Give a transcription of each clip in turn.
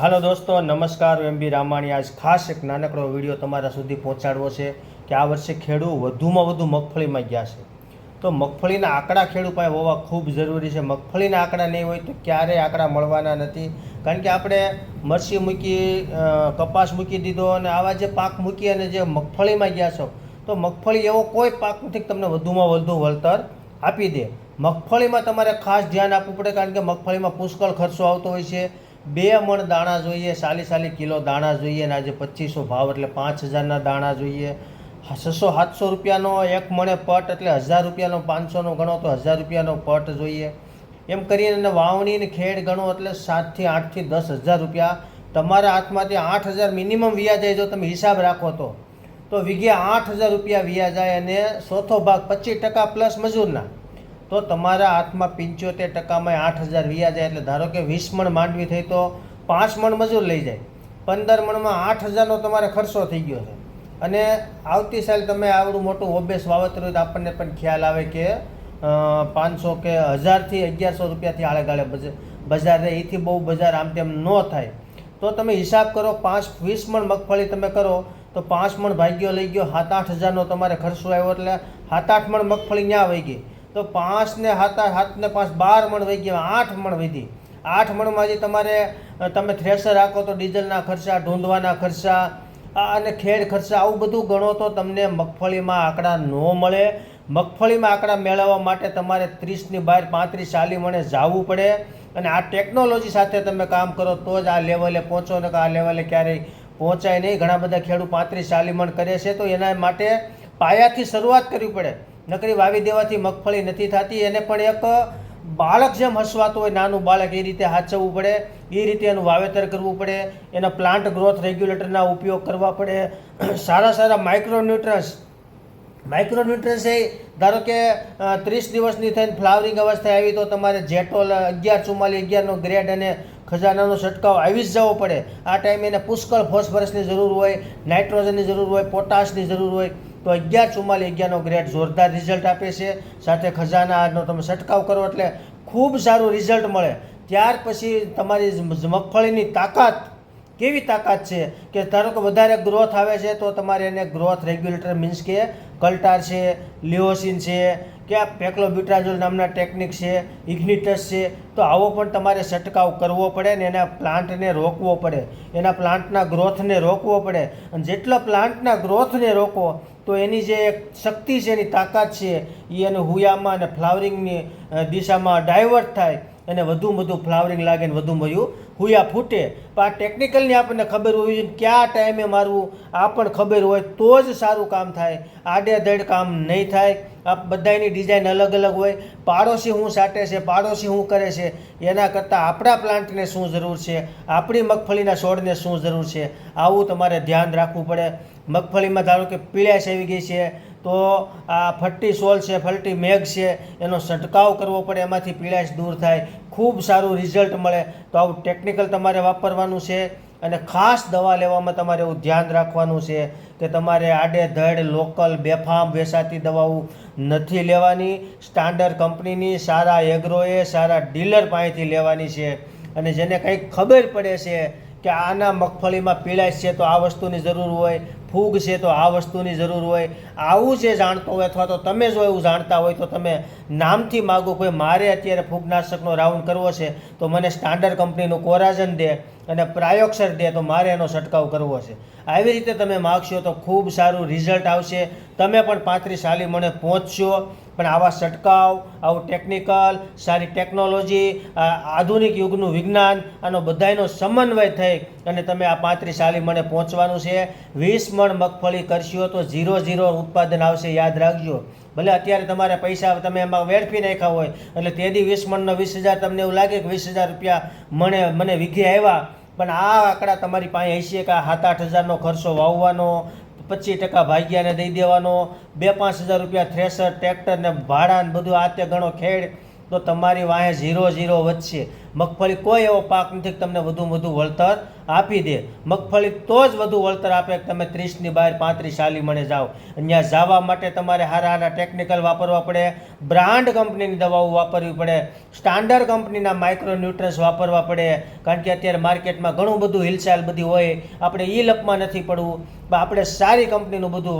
હાલો દોસ્તો, નમસ્કાર એમ બી રામાણી. આજ ખાસ એક નાનકડો વીડિયો તમારા સુધી પહોંચાડવો છે કે આ વર્ષે ખેડૂ વધુમાં વધુ મગફળીમાં ગયા છે. તો મગફળીના આંકડા ખેડૂ પાસે હોવા ખૂબ જરૂરી છે. મગફળીના આંકડા નહીં હોય તો ક્યારેય આંકડા મળવાના નથી. કારણ કે આપણે મરસી મૂકી કપાસ મૂકી દીધો અને આવા જે પાક મૂકી અને જે મગફળીમાં ગયા છો, તો મગફળી એવો કોઈ પાક નથી તમને વધુમાં વધુ વળતર આપી દે. મગફળીમાં તમારે ખાસ ધ્યાન આપવું પડે કારણ કે મગફળીમાં પુષ્કળ ખર્ચો આવતો હોય છે. બે મણ દાણા જોઈએ, સાલી સાલી કિલો દાણા જોઈએ અને આજે પચીસો ભાવ એટલે પાંચ હજારના દાણા જોઈએ. છસો સાતસો રૂપિયાનો એક મણે પટ એટલે હજાર રૂપિયાનો, પાંચસોનો ગણો તો હજાર રૂપિયાનો પટ જોઈએ. એમ કરીને વાવણીને ખેડ ગણો એટલે સાતથી આઠથી દસ હજાર રૂપિયા. તમારા હાથમાંથી આઠ હજાર મિનિમમ વ્યાજ જાય જો તમે હિસાબ રાખો તો. તો વીઘે આઠ હજાર રૂપિયા વ્યાજ જાય અને ચોથો ભાગ પચીસ ટકા પ્લસ મજૂરના. તો તમારા હાથમાં પંચોતેર ટકામાં આઠ હજાર વ્યાજ જાય એટલે ધારો કે વીસ મણ માંડવી થઈ તો પાંચ મણ મજૂર લઈ જાય. પંદર મણમાં આઠ હજારનો તમારે ખર્ચો થઈ ગયો છે. અને આવતી સાલ તમે આવડું મોટું ઓબેસ વાવતર હોય તો આપણને પણ ખ્યાલ આવે કે પાંચસો કે હજારથી અગિયારસો રૂપિયાથી આળે ગાળે બજાર રહે. એથી બહુ બજાર આમ તેમ ન થાય. તો તમે હિસાબ કરો પાંચ, વીસ મણ મગફળી તમે કરો તો પાંચ મણ ભાગ્યો લઈ ગયો. સાત, આઠ હજારનો તમારે ખર્ચો આવ્યો એટલે સાત, આઠ મણ મગફળી ત્યાં વહી ગઈ. તો પાંચ ને સાત આઠ ને પાંચ, બાર મણ વહી ગયા, આઠ મણ વધી. આઠ મણમાં હજી તમારે તમે થ્રેસર રાખો તો ડીઝલના ખર્ચા, ઢૂંઢવાના ખર્ચા અને ખેડ ખર્ચા, આવું બધું ગણો તો તમને મગફળીમાં આંકડા ન મળે. મગફળીમાં આંકડા મેળવવા માટે તમારે ત્રીસની બહાર પાંત્રીસ ચાલી મણે જાવું પડે. અને આ ટેકનોલોજી સાથે તમે કામ કરો તો જ આ લેવલે પહોંચો, ને આ લેવલે ક્યારેય પહોંચાય નહીં. ઘણા બધા ખેડૂત પાંત્રીસ ચાલી મણ કરે છે તો એના માટે પાયાથી શરૂઆત કરવી પડે. નકરી વાવી દેવાથી મગફળી નથી થતી. એને પણ એક બાળક જેમ હસવાતું હોય, નાનું બાળક એ રીતે હાચવવું પડે, એ રીતે એનું વાવેતર કરવું પડે, એના પ્લાન્ટ ગ્રોથ રેગ્યુલેટરના ઉપયોગ કરવા પડે. સારા સારા માઇક્રોન્યુટ્રન્સ માઇક્રોન્યુટ્રન્સ એ ધારો કે ત્રીસ દિવસની થઈને ફ્લાવરિંગ અવસ્થા આવી તો તમારે જેટોલ અગિયાર ચુમ્માલી અગિયારનો ગ્રેડ અને ખજાનાનો છંટકાવ આવી જ જવો પડે. આ ટાઈમે એને પુષ્કળ ફોસ્ફરસની જરૂર હોય, નાઇટ્રોજનની જરૂર હોય, પોટાશની જરૂર હોય. તો અગિયાર ચુમ્માલીસ અગિયારનો ગ્રેડ જોરદાર રિઝલ્ટ આપે છે. સાથે ખજાનાનો તમે છંટકાવ કરો એટલે ખૂબ સારું રિઝલ્ટ મળે. ત્યાર પછી તમારી મગફળીની તાકાત કેવી તાકાત છે કે ધારો કે વધારે ગ્રોથ આવે છે તો તમારે એને ગ્રોથ રેગ્યુલેટર મીન્સ કે કલ્ટાર છે, લિઓસિન છે, કે આ પેક્લોબ્યુટ્રાઝોલ નામના ટેકનિક છે, ઇગ્નિટસ છે, તો આવો પણ તમારે છંટકાવ કરવો પડે ને એના પ્લાન્ટને રોકવો પડે. એના પ્લાન્ટના ગ્રોથને રોકવો પડે. અને જેટલા પ્લાન્ટના ગ્રોથને રોકો તો એની જે શક્તિ છે, એની તાકાત છે, એ એને હુયામાં અને ફ્લાવરિંગની દિશામાં ડાયવર્ટ થાય. અને વધુ વધુ ફ્લાવરિંગ લાગે ને વધુ મયું હુયા ફૂટે. પણ આ ટેકનિકલની આપણને ખબર હોવી જોઈએ કયા ટાઈમે મારવું. આ પણ ખબર હોય તો જ સારું કામ થાય. આડેધડ કામ નહીં થાય. આ બધાની ડિઝાઇન અલગ અલગ હોય. પાડોશી શું સાટે છે, પાડોશી શું કરે છે. એના કરતાં આપણા પ્લાન્ટને શું જરૂર છે? આપણી મગફળીના છોડને શું જરૂર છે? આવું તમારે ધ્યાન રાખવું પડે. મગફળીમાં ધારો કે પીળાશ આવી ગઈ છે. તો આ ફટ્ટી સોલ છે ફલટી મેઘ છે, એનો છંટકાવ કરવો પડે, એમાંથી પીળાશ દૂર થાય. ખૂબ સારું રિઝલ્ટ મળે. તો આવું ટેકનિકલ તમારે વાપરવાનું છે અને ખાસ દવા લેવામાં તમારે એવું ધ્યાન રાખવાનું છે કે તમારે આડે ધડ, લોકલ, બેફામ, વેસાતી દવાઓ નથી લેવાની. સ્ટાન્ડર્ડ કંપનીની સારા એગ્રોએ સારા ડીલર પાસેથી લેવાની છે. અને જેને કંઈક ખબર પડે છે કે આના મગફળીમાં પીળાશ છે, તો આ વસ્તુની જરૂર હોય. ફૂગ છે તો આ વસ્તુની જરૂર હોય, આવું જે જાણતો હોય અથવા તો તમે જો એવું જાણતા હોય તો તમે નામથી માગો કોઈ, મારે અત્યારે ફૂગનાશકનો રાઉન્ડ કરવો છે, તો મને સ્ટાન્ડર્ડ કંપનીનું કોરાજન દે. અને પ્રાયોક્ષર દે તો મારે એનો છંટકાવ કરવો છે. આવી રીતે તમે માગશો તો ખૂબ સારું રિઝલ્ટ આવશે. તમે પણ પાંત્રીસ સાલી મને પહોંચશો. પણ આવા છંટકાવ, આવું ટેકનિકલ સારી ટેકનોલોજી આધુનિક યુગનું વિજ્ઞાન, આનો બધાયનો સમન્વય થઈ અને તમે આ પાંત્રીસ સાલી મને પહોંચવાનું છે. વીસ મણ મગફળી કરશો તો ઝીરો ઝીરો ઉત્પાદન આવશે, યાદ રાખજો. ભલે અત્યારે તમારે પૈસા તમે એમાં વેડફી નાખ્યા હોય, એટલે તેદી વીસ મણનો વીસ હજાર તમને એવું લાગે કે વીસ હજાર રૂપિયા મને મને વીઘે આવ્યા પણ આ આંકડા તમારી પાસે હશે કે સાત આઠ હજારનો ખર્ચો વાવવાનો, પચીસ ટકા ભાગ્યાને દઈ દેવાનો, બે પાંચ હજાર રૂપિયા થ્રેસર, ટ્રેક્ટર ને ભાડા ને બધું આ તે ગણો ખેડ, તો તમારી વાંહે ઝીરો ઝીરો વધશે. મગફળી કોઈ એવો પાક નથી કે તમને વધુ વધુ વળતર આપી દે. મગફળી તો જ વધુ વળતર આપે કે તમે ત્રીસની બહાર પાંત્રીસ ચાલી મળે જાઓ. અહીંયા જવા માટે તમારે હારા હારા ટેકનિકલ વાપરવા પડે. બ્રાન્ડ કંપનીની દવાઓ વાપરવી પડે. સ્ટાન્ડર્ડ કંપનીના માઇક્રો ન્યુટ્રન્સ વાપરવા પડે. કારણ કે અત્યારે માર્કેટમાં ઘણું બધું હિલચાલ બધી હોય. આપણે એ લપમાં નથી પડવું. આપણે સારી કંપનીનું બધું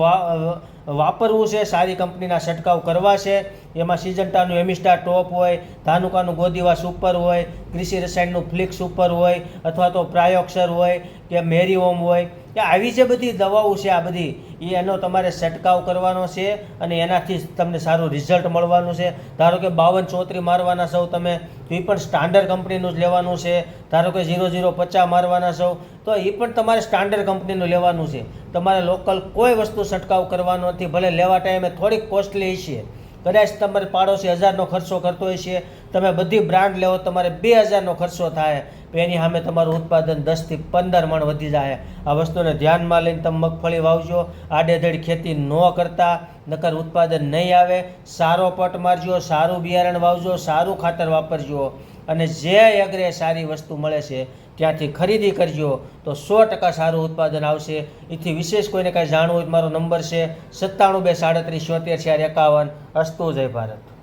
વાપરવું છે. સારી કંપનીના છંટકાવ કરવા છે. એમાં સિજન્ટાનું એમિસ્ટા ટોપ હોય. ધાનુકાનું ગોદીવા સુપર હોય. કૃષિ રસાયણનું ફ્લિક્સ સુપર હોય અથવા તો પ્રાયોક્ષર હોય કે મેરીઓમ હોય, કે આવી જે બધી દવાઓ છે આ બધી, એ એનો તમારે છંટકાવ કરવાનો છે અને એનાથી તમને સારું રિઝલ્ટ મળવાનું છે. ધારો કે બાવન ચોત્રી મારવાના સૌ તમે, તો એ પણ સ્ટાન્ડર્ડ કંપનીનું જ લેવાનું છે. ધારો કે ઝીરો ઝીરો પચાસ મારવાના સૌ, તો એ પણ તમારે સ્ટાન્ડર્ડ કંપનીનું લેવાનું છે. તમારે લોકલ કોઈ વસ્તુ છંટકાવ કરવાનો નથી, ભલે લેવા ટાઈમે થોડીક કોસ્ટલી છે કદાચ તમારે પાડોશી હજારનો ખર્ચો કરતો હોય છે તમે બધી બ્રાન્ડ લેવો, તમારે બે હજારનો ખર્ચો થાય. તો એની સામે તમારું ઉત્પાદન દસથી પંદર મણ વધી જાય. આ વસ્તુને ધ્યાનમાં લઈને તમે મગફળી વાવજો. આડેધડ ખેતી ન કરતા, નકર ઉત્પાદન નહીં આવે. સારો પટ મારજો, સારું બિયારણ વાવજો, સારું ખાતર વાપરજો. અને જે અગ્રે સારી વસ્તુ મળે છે, ત્યાંથી ખરીદી કરજો. તો સો ટકા સારું ઉત્પાદન આવશે. એથી વિશેષ કોઈને કાંઈ જાણવું હોય મારો નંબર છે સત્તાણું બે સાડત્રીસ છોતેર ચાર એકાવન. અસ્તુ જય ભારત.